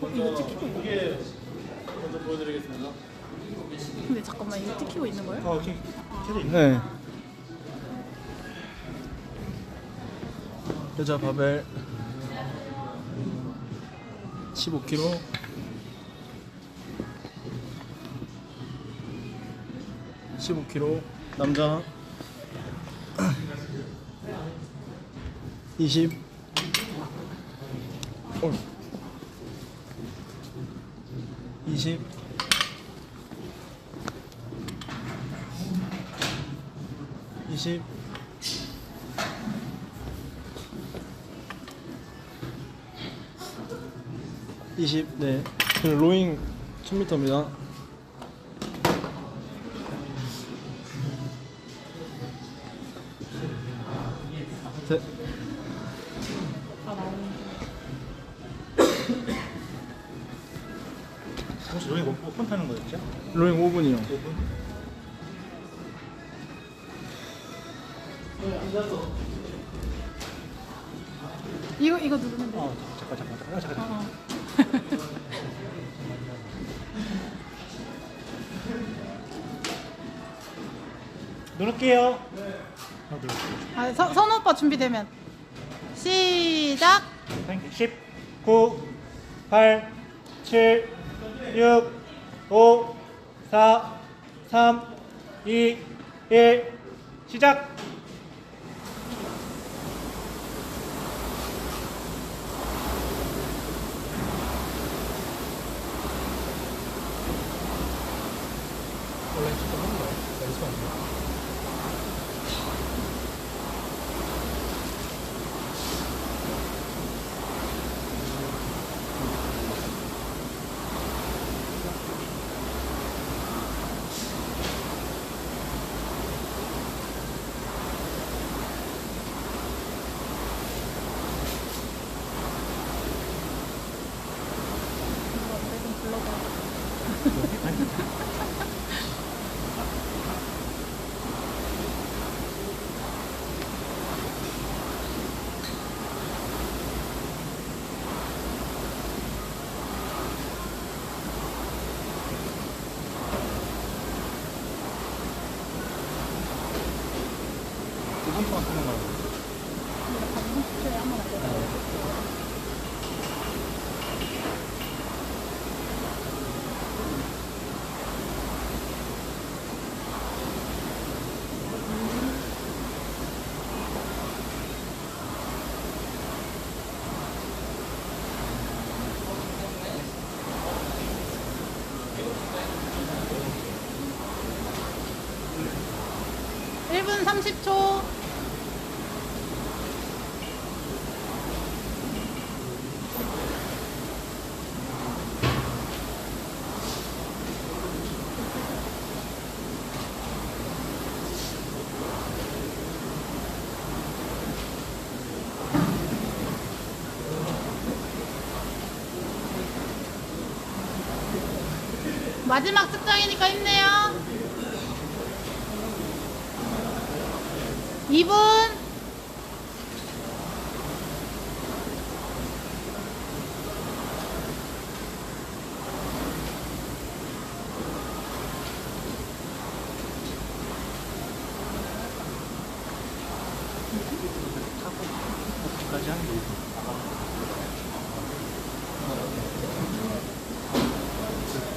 이게 먼저 보여드리겠습니다. 근데 잠깐만 이거 찍히고 있는 거예요? 어, 있네. 네. 여자 바벨 15kg. (15kg) 남자 20 어. 20 20 20, 네. 그 로잉 1000m입니다. 셋. 여기 몇번 타는 거였죠? 로잉 5분이요. 5분? 이거 이거 누르면 돼. 어, 잠깐, 잠깐, 잠깐, 잠깐. 어. 누를게요. 어, 누를게요. 아, 서, 선우 오빠 준비되면 시작. 10, 9, 8, 7, 6, 5, 4, 3, 2, 1, 시작! 30초. 마지막 측정이니까 힘내요. 2분. 까지 하는 게 있어.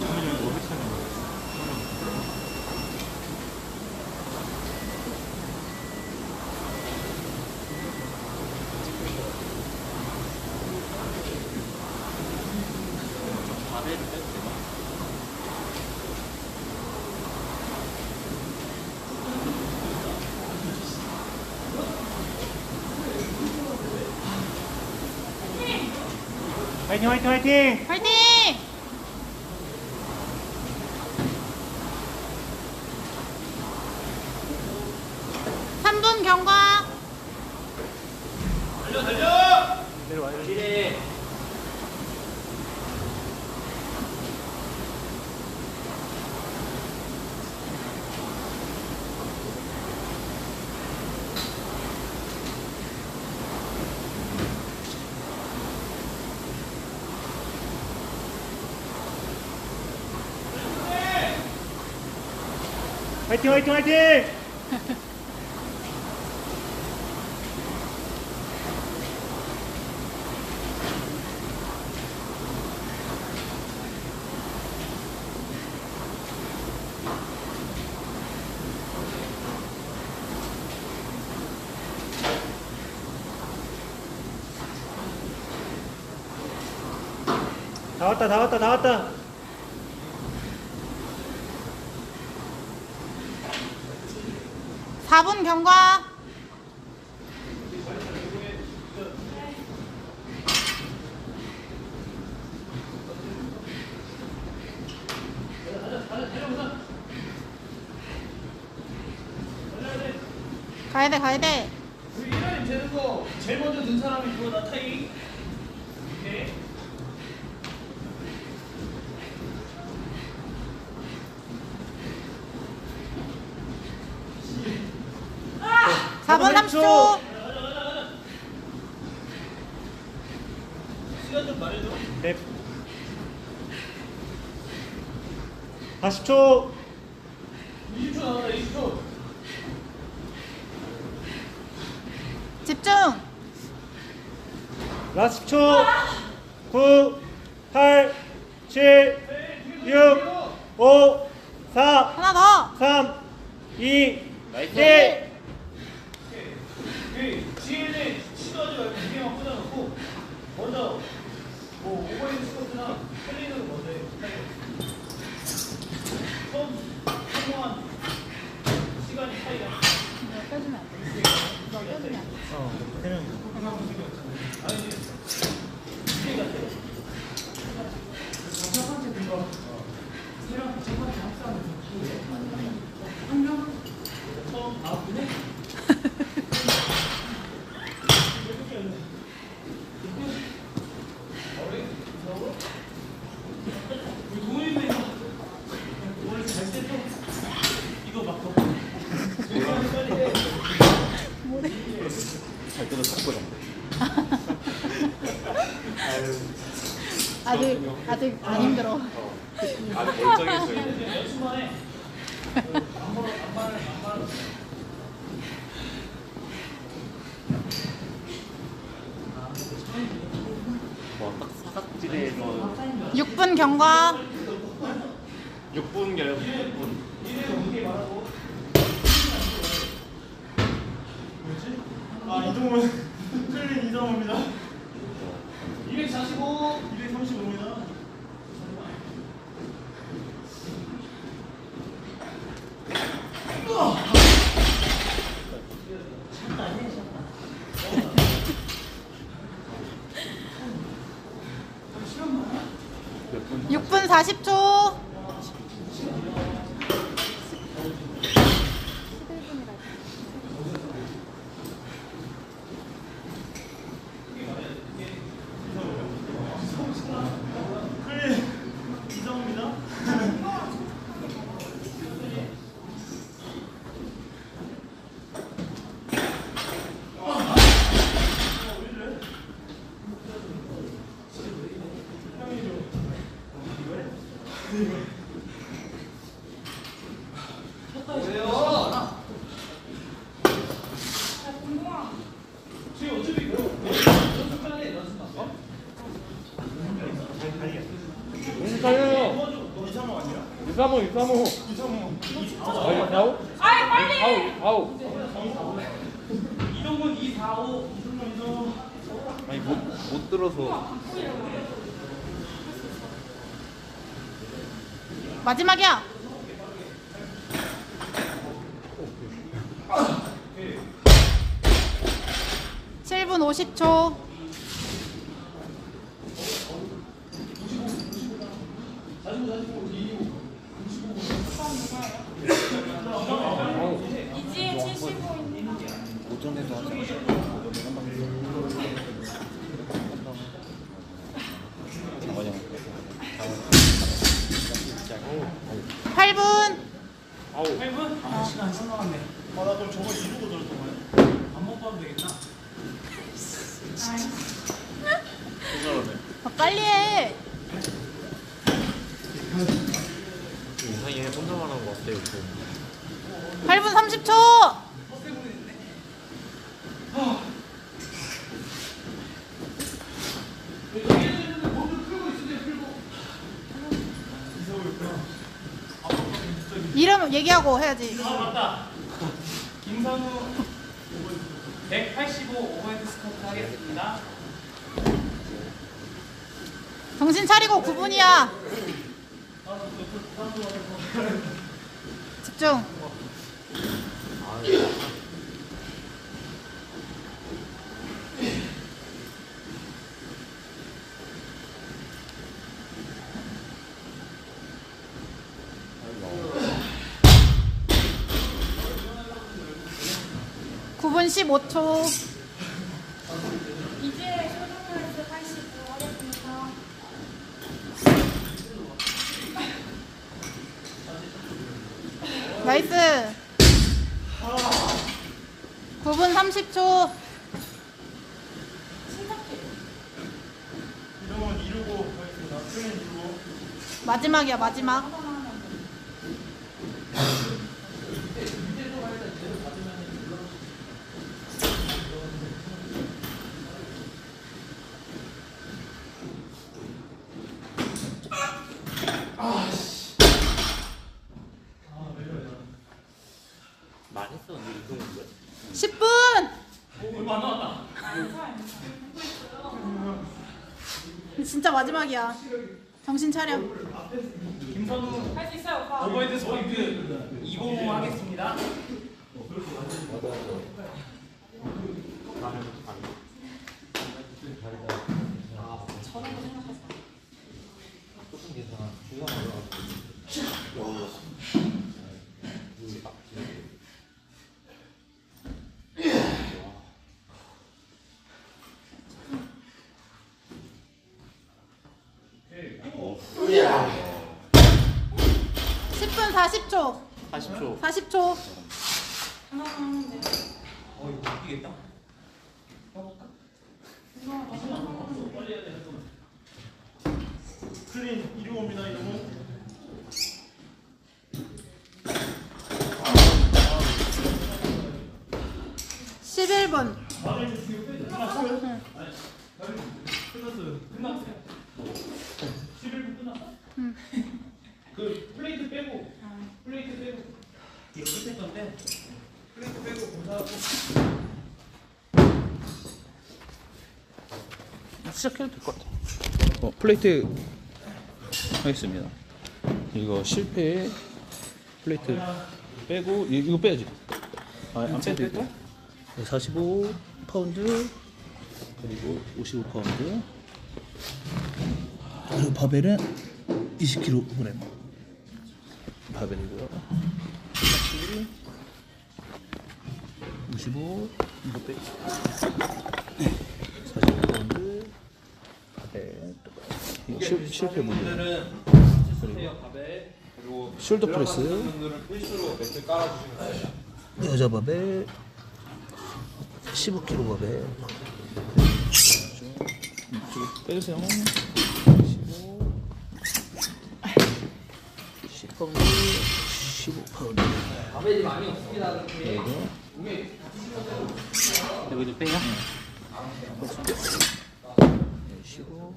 정민이 뭐 했었는 거야? 화이팅 화이팅 화이팅! 화이팅! 삼분 경과. 내려와요. 화이팅 화이팅 화이팅! 다 왔다 다 왔다 다 왔다 사분 경과. 가야 돼, 가야 돼. 우리 1라인 되는 거 제일 먼저 든 사람이 그거 나타이. 오케이. 4분 30초. 시간 좀 말해줘. 네. 40초. 20초 남았다. 20초. 집중. 라스트 10초. 9, 8, 7, 6, 5, 4, 하나 더. 3, 2, 1. 어, 3명 아니지. 두개 같아. 처음 아 그래? 우리 동훈이네 원래 잘 때도 이거 막 덮어. 빨리 해. 아직 아직 안 힘들어. 연습만 해. 뭐딱 사각지대에서 6분 경과. 6분 결 6분 아 이동훈 클린 이동훈입니다 245. 235입니다 육분 40초. 클린 이동훈입니다 지금 어차피 이거 연습만 해. 연습만. 어? 인사해요 235 아니야? 235 235 235 아니 아우 아이 빨리 아우 아우 이동훈 245. 아니 못, 못 들어서 마지막이야. 칠분 50초. 오전에도 하자 장원영 팔분 아우 8분? 아, 시간 한참 남았네. 아나 그럼 저거 이루고 들었던 거야? 안 먹어도 되겠다. 손절하네 아, 빨리 해. 인상이 혼자만 한것 같아요 좀 8분 30초. 이름 얘기하고 해야지. 아 맞다. 김선우 185 오버헤드 스쿼트 하겠습니다. 정신 차리고 9분이야. 집중. 구분 15초. 이제 쇼트플레스 85 하겠습니다. 나이스. 9분 30초. 이름은 이루고 하겠습니다. 클린 이루고. 마지막이야, 마지막. 많이 했었는데 이 정도면? 10분! 얼마 안 남았다. 진짜 마지막이야. 정신 차려. 김선우 할 수 있어요, 오빠. 오버헤드 스쿼트 250 하겠습니다. 십 분 40초. 40초 40초. 하나 남았는데. 어 이거 바뀌겠다. 클린 이루고입니다. 이름은. 십일 분 끝났어요. 끝났어요. 11분 끝났다. 그 플레이트 빼고 플레이트 빼고 이거 끝에 건데 플레이트 빼고 공사하고 시작해도 될 것 같아 어, 플레이트 하겠습니다. 이거 실패. 플레이트 빼고 이- 이거 빼야지. 아, 안 빼도 되고 45 파운드 그리고 55 파운드. 그리고 바벨은 20kg 바벨이고요. 55 이거 빼 45파운드 바벨 이거 실, 실패 문제. 그리고 숄더 프레스. 여자 바벨 15kg 바벨 빼주세요. 15 10파운드 15파운드. 바벨이 많이 없습니다 이거 이거. 좀 빼요? 15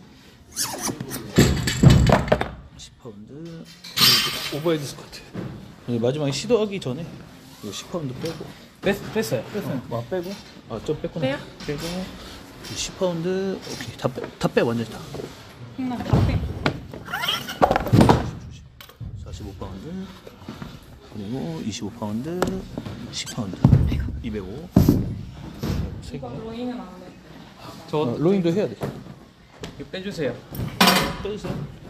10파운드 오버헤드 스쿼트 마지막에 시도하기 전에 이거 10파운드 빼고. 뺐, 뺐어요. 뺐어요. 아 빼고? 아좀 뺐구나. 빼요? 빼고. 10파운드 오케이. 다 빼 다 빼 완전히 다. 나 답해. 45파운드. 그리고 25파운드 10파운드. 205 3개. 이거 로잉은 안 돼. 저 어, 로잉도 해야 돼. 이거 빼주세요. 빼주세요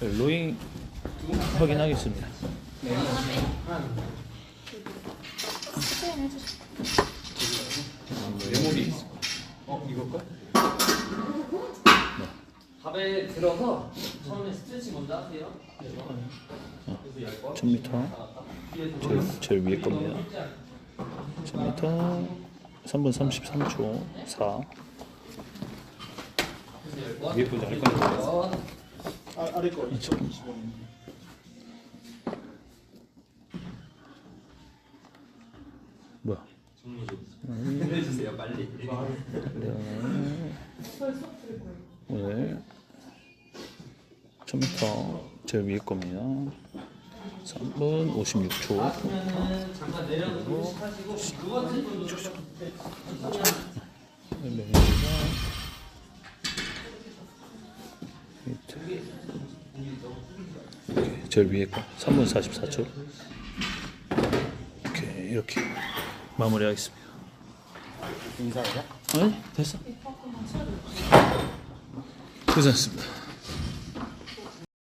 네, 로잉 확인하겠습니다. 메모리. 어. 이걸까? 밥에 들어서 처음에 스트레칭 먼저 하세요. 1000m 제일, 제일 위에 겁니다. 1000m 3분 33초. 4 위에 분지 아래 건 아, 아래 거 2,025원. 뭐야? 해주세요 빨리. 오늘 1000m 제일 위에 겁니다. 3분 56초 그러면은 잠깐 내려놓고 하시고 두 번째 분도 제일 위에 거? 3분 44초? 오케이 이렇게 마무리하겠습니다. 인사해요? 아니 됐어. 고생하셨습니다